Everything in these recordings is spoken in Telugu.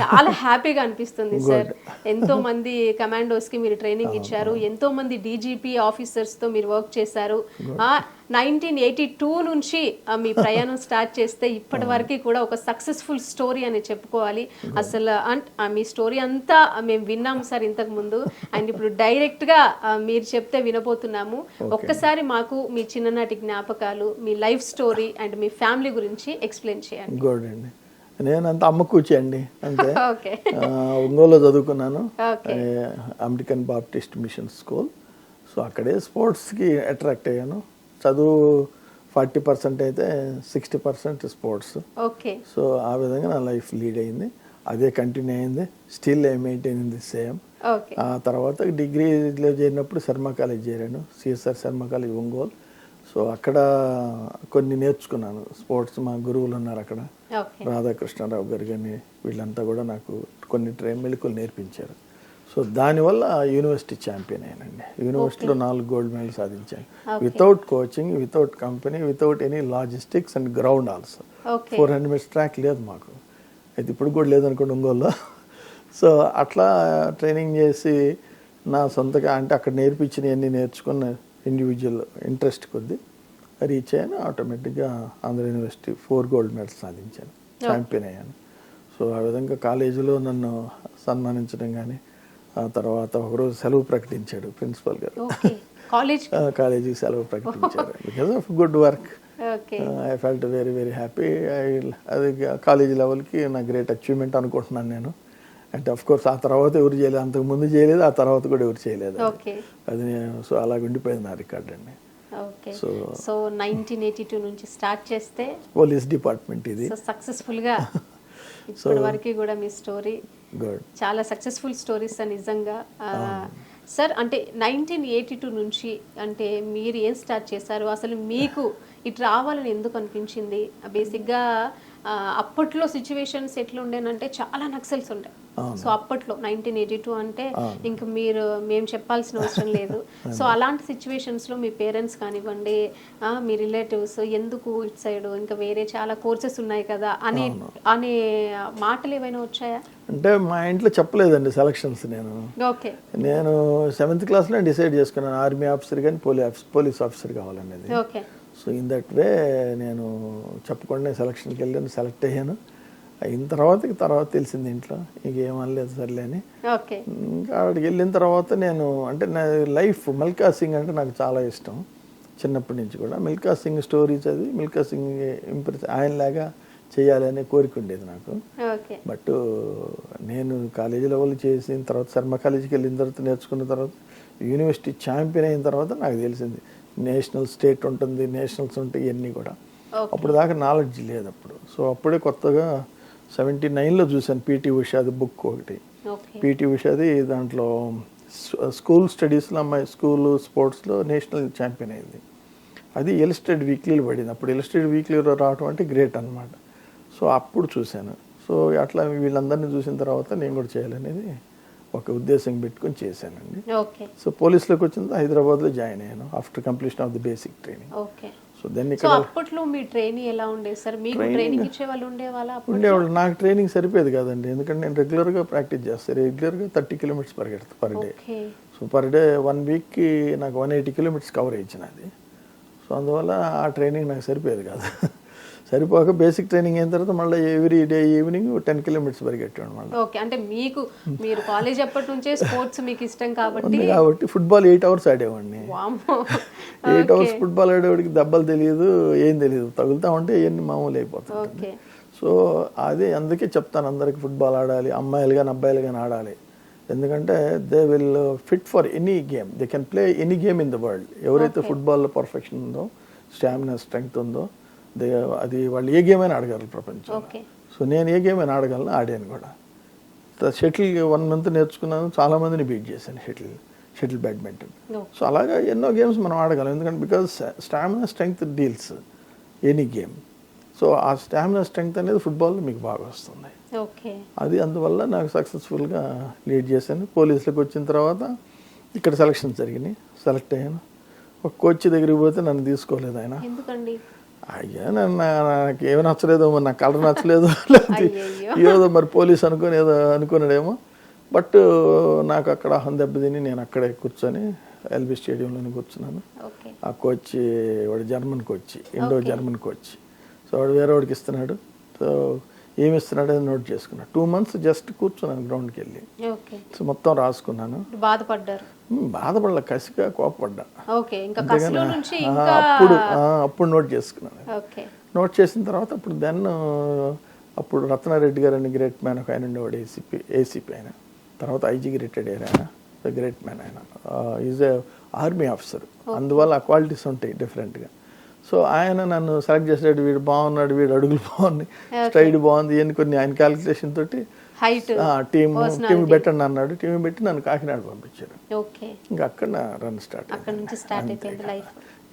చాలా హ్యాపీగా అనిపిస్తుంది సార్. ఎంతో మంది కమాండోస్కి మీరు ట్రైనింగ్ ఇచ్చారు ఎంతో మంది డీజీపీ ఆఫీసర్స్తో మీరు వర్క్ చేశారు. నైన్టీన్ ఎయిటీ టూ నుంచి మీ ప్రయాణం స్టార్ట్ చేస్తే ఇప్పటి వరకు కూడా ఒక సక్సెస్ఫుల్ స్టోరీ అని చెప్పుకోవాలి. అసలు అంట్ మీ స్టోరీ అంతా మేము విన్నాము సార్ ఇంతకు ముందు. అండ్ ఇప్పుడు డైరెక్ట్గా మీరు చెప్తే వినబోతున్నాము. ఒక్కసారి మాకు మీ చిన్ననాటి జ్ఞాపకాలు మీ లైఫ్ స్టోరీ అండ్ మీ ఫ్యామిలీ గురించి ఎక్స్ప్లెయిన్ చేయండి. గుడ్ అండి నేను అంత అమ్మ కూర్చి అండి అంతే ఆ, ఒంగోలులో చదువుకున్నాను. American Baptist mission school. So అక్కడే స్పోర్ట్స్కి అట్రాక్ట్ అయ్యాను. చదువు ఫార్టీ పర్సెంట్ అయితే సిక్స్టీ పర్సెంట్ స్పోర్ట్స్. సో ఆ విధంగా నా లైఫ్ లీడ్ అయింది. అదే కంటిన్యూ అయింది. Still I maintain the same. ఆ తర్వాత డిగ్రీలో చేరినప్పుడు శర్మ కాలేజ్ చేరాను. CSR Sharma college Ongole. So అక్కడ కొన్ని నేర్చుకున్నాను. స్పోర్ట్స్ మా గురువులు ఉన్నారు అక్కడ. రాధాకృష్ణారావు గారు కానీ వీళ్ళంతా కూడా నాకు కొన్ని ట్రైన్ మెలకులు నేర్పించారు. సో దానివల్ల యూనివర్సిటీ ఛాంపియన్ అయ్యానండి యూనివర్సిటీలో నాలుగు గోల్డ్ మెడల్ సాధించాను. Without coaching without company without any logistics and ground also. Four hundred metres track లేదు మాకు. అయితే ఇప్పుడు కూడా లేదనుకోండి ఒంగోలులో. సో అట్లా ట్రైనింగ్ చేసి నా సొంతగా అంటే అక్కడ నేర్పించినవన్నీ నేర్చుకున్న ఇండివిజువల్ ఇంట్రెస్ట్ కొద్దీ రీచ్ అయ్యాను ఆటోమేటిక్గా Andhra university four gold medals సాధించాను ఛాంపియన్ అయ్యాను. సో ఆ విధంగా కాలేజీలో నన్ను సన్మానించడం కానీ ఆ తర్వాత ఒకరోజు సెలవు ప్రకటించాడు ప్రిన్సిపల్ గారు. కాలేజీకి సెలవు ప్రకటించారు. Because of good work I felt very very happy అది కాలేజీ లెవెల్కి నా గ్రేట్ అచీవ్మెంట్ అనుకుంటున్నాను నేను. అంటే అఫ్ కోర్స్ ఆ తర్వాత ఎవరు చేయలేదు అంతకు ముందు చేయలేదు ఆ తర్వాత కూడా ఎవరు చేయలేదు. అది. నేను సో అలాగ ఉండిపోయింది నా రికార్డ్ అండి okay. So nineteen eighty two నుంచి స్టార్ట్ చేస్తే పోలీస్ డిపార్ట్మెంట్ ఇది. సో సక్సెస్ఫుల్గా ఇప్పటి వరకు కూడా మీ స్టోరీ చాలా సక్సెస్ఫుల్ స్టోరీస్ నిజంగా సార్ అంటే నైన్టీన్ ఎయిటీ టూ నుంచి అంటే మీరు ఏం స్టార్ట్ చేశారు? అసలు మీకు ఇటు రావాలని ఎందుకు అనిపించింది? బేసిక్గా అప్పట్లో సిచ్యువేషన్స్ ఎట్లా ఉండేనంటే చాలా నక్సల్స్ ఉండే. సో అప్పట్లో నైన్టీన్ ఎయిటీ టూ అంటే ఇంక మీరు మేము చెప్పాల్సిన అవసరం లేదు. సో అలాంటి సిచ్యువేషన్స్లో మీ పేరెంట్స్ కానివ్వండి మీ రిలేటివ్స్ ఎందుకు ఇటు సైడ్ ఇంకా వేరే చాలా కోర్సెస్ ఉన్నాయి కదా అనే అనే మాటలు ఏమైనా వచ్చాయా? అంటే మా ఇంట్లో చెప్పలేదండి సెలక్షన్స్ నేను. ఓకే. నేను సెవెంత్ క్లాస్లో డిసైడ్ చేసుకున్నాను ఆర్మీ ఆఫీసర్ కానీ పోలీస్ పోలీస్ ఆఫీసర్ కావాలనేది. Okay. So in that way నేను చెప్పకుండా సెలక్షన్కి వెళ్ళాను సెలెక్ట్ అయ్యాను. అయిన తర్వాత తర్వాత తెలిసింది ఇంట్లో. ఇంక ఏమనలేదు సర్లే అని. ఇంకా అక్కడికి వెళ్ళిన తర్వాత నేను అంటే నా లైఫ్ మిల్కా సింగ్ అంటే నాకు చాలా ఇష్టం. చిన్నప్పటి నుంచి కూడా. మిల్కా సింగ్ స్టోరీ చదివి మిల్కా సింగ్ ఇంప్రెస్ ఆయనలాగా చేయాలనే కోరిక ఉండేది నాకు. బట్ నేను కాలేజీ లెవెల్ చేసిన తర్వాత శర్మ కాలేజీకి వెళ్ళిన తర్వాత నేర్చుకున్న తర్వాత యూనివర్సిటీ ఛాంపియన్ అయిన తర్వాత నాకు తెలిసింది. నేషనల్ స్టేట్ ఉంటుంది నేషనల్స్ ఉంటాయి ఇవన్నీ కూడా. అప్పుడు దాకా నాలెడ్జ్ లేదు అప్పుడు. సో అప్పుడే కొత్తగా సెవెంటీ నైన్లో చూశాను పీటీ ఉషాది బుక్ ఒకటి. పీటీ ఉషాది దాంట్లో స్కూల్ స్టడీస్లో అమ్మాయి స్కూల్ స్పోర్ట్స్లో నేషనల్ ఛాంపియన్ అయింది. అది ఎలిస్టెడ్ వీక్లీలో పడింది. అప్పుడు ఎలిస్టెడ్ వీక్లీలో రావడం అంటే గ్రేట్ అన్నమాట. సో అప్పుడు చూశాను. సో అట్లా వీళ్ళందరినీ చూసిన తర్వాత నేను కూడా చేయాలనేది ఒక ఉద్దేశం పెట్టుకొని చేశానండి. సో పోలీసులోకి వచ్చిన తర్వాత హైదరాబాద్లో జాయిన్ అయ్యాను after completion of the basic training. So then ఇక్కడ అప్పట్లో మీ ట్రైనింగ్ ఎలా ఉండేది సార్? మీకు ట్రైనింగ్ ఇచ్చే వాళ్ళు ఉండేవాళ్ళ అప్పుడు ఉండేవాళ్ళు. నాకు ట్రైనింగ్ సరిపోయేది కాదండి. ఎందుకంటే నేను రెగ్యులర్గా ప్రాక్టీస్ చేస్తాను రెగ్యులర్గా thirty kilometres పరిగెడతాను per day. Okay. So per day one వీక్కి నాకు వన్ ఎయిటీ కిలోమీటర్స్ కవర్ ఇచ్చినది. సో అందువల్ల ఆ ట్రైనింగ్ నాకు సరిపోయేది కాదు. సరిపోక బేసిక్ ట్రైనింగ్ అయిన తర్వాత మళ్ళీ every day evening ten kilometres పరిగెట్టాడు మళ్ళీ. ఓకే అంటే మీకు మీరు కాలేజ్ అప్పటి నుంచే స్పోర్ట్స్ మీకు ఇష్టం కాబట్టి కాబట్టి ఫుట్బాల్ ఎయిట్ అవర్స్ ఆడేవాడిని. ఎయిట్ అవర్స్ ఫుట్బాల్ ఆడేవాడికి దెబ్బలు తెలియదు ఏం తెలియదు. తగులుతా ఉంటే ఇవన్నీ మామూలు అయిపోతుంది. సో అదే అందుకే చెప్తాను అందరికి ఫుట్బాల్ ఆడాలి అమ్మాయిలు కానీ అబ్బాయిలు కానీ ఆడాలి. ఎందుకంటే they will fit for any game. They can play any game in the world. ఎవరైతే ఫుట్బాల్లో పర్ఫెక్షన్ ఉందో స్టామినా స్ట్రెంగ్త్ ఉందో దే అది వాళ్ళు ఏ గేమ్ అయినా ఆడగలరు ప్రపంచం సో నేను ఏ గేమ్ అయినా ఆడగలను ఆడాను కూడా. షటిల్ వన్ మంత్ నేర్చుకున్నాను చాలా మందిని బీట్ చేశాను షటిల్ షటిల్ బ్యాడ్మింటన్. సో అలాగా ఎన్నో గేమ్స్ మనం ఆడగలం ఎందుకంటే because stamina strength deals any game. So ఆ స్టామినా స్ట్రెంగ్త్ అనేది ఫుట్బాల్లో మీకు బాగా వస్తుంది. ఓకే. అది అందువల్ల నాకు సక్సెస్ఫుల్గా లీడ్ చేశాను. పోలీసులకు వచ్చిన తర్వాత ఇక్కడ సెలక్షన్స్ జరిగినాయి. సెలెక్ట్ అయ్యాను. ఒక కోచ్ దగ్గరికి పోతే నన్ను తీసుకోలేదు ఆయన. ఎందుకండి? అయ్యా నన్ను నాకు ఏమి నచ్చలేదో మరి నాకు కలర్ నచ్చలేదో లేకపోతే ఏదో మరి పోలీస్ అనుకుని ఏదో అనుకున్నాడేమో. బట్ నాకు అక్కడ అహం దెబ్బతిని నేను అక్కడే కూర్చొని ఎల్బీ స్టేడియంలోనే కూర్చున్నాను. ఆ కోచ్ వాడు German coach Indo German coach. So వాడు వేరే వాడికి ఇస్తున్నాడు. సో ఏమి అని నోట్ చేసుకున్నాను టూ మంత్స్ జస్ట్ కూర్చున్నాను గ్రౌండ్కి వెళ్ళి సో మొత్తం రాసుకున్నాను. బాధపడ్డారు? బాధపడలే కసిగా కోపపడ్డా అప్పుడు అప్పుడు నోట్ చేసుకున్నాను. నోట్ చేసిన తర్వాత అప్పుడు దెన్ అప్పుడు రత్నారెడ్డి గారు అని గ్రేట్ మ్యాన్ ఒక ఆయన ఉండేవాడు ఏసీపీ ఏసీపీ ఆయన. తర్వాత ఐజీకి రిటైర్డ్ అయ్యారు ఆయన గ్రేట్ మ్యాన్ ఆయన. ఈజ్ ఏ ఆర్మీ ఆఫీసర్ అందువల్ల ఆ క్వాలిటీస్ ఉంటాయి డిఫరెంట్గా సో ఆయన నన్ను సెలెక్ట్ చేసాడు వీడు బాగున్నాడు వీడు అడుగులు బాగున్నాయి. స్ట్రైడ్ బాగుంది అని కొన్ని ఆయన క్యాలిక్యులేషన్ తోటి. టీమ్ టీం పెట్టండి అన్నాడు. టీం పెట్టి నన్ను కాకినాడ పంపించారు ఓకే ఇంకా అక్కడ రన్ స్టార్ట్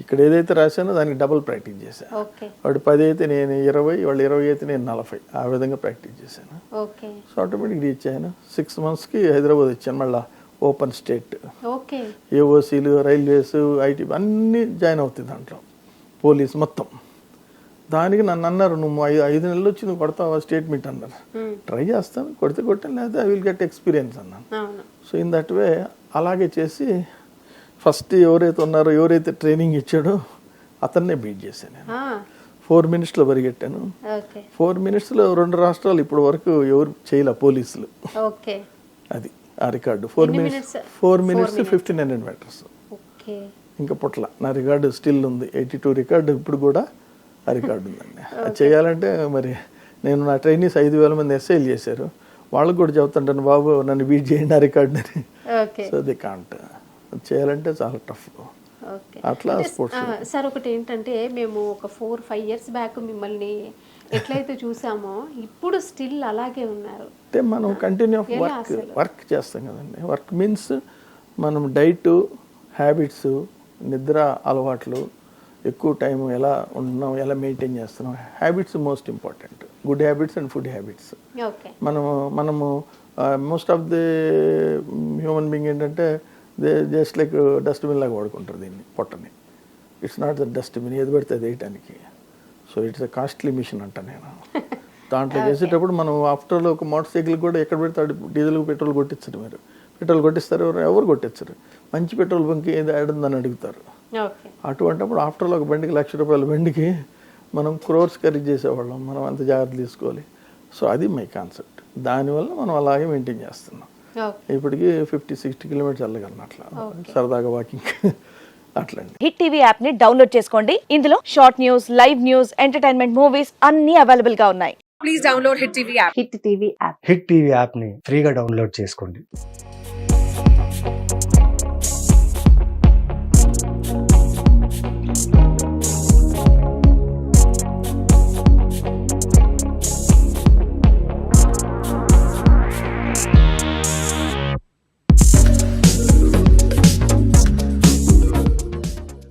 ఇక్కడ ఏదైతే రాశానో దానికి డబుల్ ప్రాక్టీస్ చేశాను వాడు పది అయితే నేను ఇరవై వాళ్ళు ఇరవై అయితే నేను నలభై. ఆ విధంగా ప్రాక్టీస్ చేశాను. ఓకే సో ఆటోమేటిక్ రీచ్ అయ్యాను సిక్స్ మంత్స్కి హైదరాబాద్ వచ్చాను. మళ్ళీ ఓపెన్ స్టేట్ ఓకే ఏఓసీలు రైల్వేస్ ఐటీ అన్నీ జాయిన్ అవుతాయి దాంట్లో. పోలీస్ మొత్తం. దానికి నన్ను అన్నారు నువ్వు ఐదు ఐదు నెలలు వచ్చి నువ్వు కొడతావా స్టేట్మెంట్? అన్నారు. ట్రై చేస్తాను కొడితే కొట్టాను లేకపోతే ఐ విల్ గెట్ ఎక్స్పీరియన్స్ అన్నాను. సో ఇన్ దట్ వే అలాగే చేసి ఫస్ట్ ఎవరైతే ఉన్నారో ఎవరైతే ట్రైనింగ్ ఇచ్చాడో అతన్నే బీట్ చేశాను నేను. ఫోర్ మినిట్స్లో పరిగెట్టాను. ఫోర్ మినిట్స్లో రెండు రాష్ట్రాలు ఇప్పటి వరకు ఎవరు చేయలే పోలీసులు. అది ఆ record. Four minutes? Four minutes fifteen hundred metres ఇంకా పుట్ల నా రికార్డు స్టిల్ ఉంది. ఎయిటీ టూ రికార్డు ఇప్పుడు కూడా ఆ రికార్డు ఉందండి. అది చేయాలంటే మరి నేను నా ట్రైనీస్ ఐదు వేల మంది ఎస్ఐలు చేశారు. వాళ్ళకు కూడా చెబుతుంటాను బాబు నన్ను బీట్ చేయండి ఆ రికార్డుని. సో ది కాంట్ చేయాలంటే చాలా టఫ్ అట్లా స్పోర్ట్స్ సార్ ఒకటి ఏంటంటే మేము ఒక ఫోర్ ఫైవ్ ఇయర్స్ బ్యాక్ మిమ్మల్ని ఎట్లయితే చూసామో ఇప్పుడు స్టిల్ అలాగే ఉన్నారు. అంటే మనం కంటిన్యూ వర్క్? వర్క్ చేస్తాం కదండి. వర్క్ మీన్స్ మనం డైట్ హ్యాబిట్స్ నిద్ర అలవాట్లు ఎక్కువ టైం ఎలా ఉంటున్నాం ఎలా మెయింటైన్ చేస్తున్నాం habits most important. Good habits and food habits. మనము మనము most of the human being ఏంటంటే దే జస్ట్ లైక్ డస్ట్బిన్ లాగా వాడుకుంటారు దీన్ని పొట్టని. ఇట్స్ నాట్ ద డస్ట్బిన్ ఏది పడితే అది వేయటానికి. So it's a costly machine అంట నేను. దాంట్లో చేసేటప్పుడు మనం ఆఫ్టర్ ఒక మోటార్ సైకిల్ కూడా ఎక్కడ పెడితే డీజిల్ పెట్రోల్ కొట్టించరు మీరు. పెట్రోల్ కొట్టిస్తారు ఎవరు- ఎవరు కొట్టించరు. మంచి పెట్రోల్ బంక్ ఏది ఆడుందని అడుగుతారు. ఓకే. అటువంటిప్పుడు ఆఫ్టర్ ఒక బండికి లక్ష రూపాయల బండికి మనం క్రోర్స్ ఖరీదు చేసేవాళ్ళం. మనం అంత జాగ్రత్త తీసుకోవాలి. సో అది మై కాన్సెప్ట్. దానివల్ల మనం అలాగే మెయింటైన్ చేస్తున్నాం. ఓకే. ఇప్పటికి ఫిఫ్టీ సిక్స్టీ కిలోమీటర్స్ వెళ్ళగలను అట్లా. సరదాగా వాకింగ్ అట్లండి హిట్ టీవీ యాప్ని డౌన్లోడ్ చేసుకోండి. ఇందులో short news live news entertainment movies అన్ని అవైలబుల్గా ఉన్నాయి hit TV app. Hit TV యాప్ని ఫ్రీగా డౌన్లోడ్ చేసుకోండి.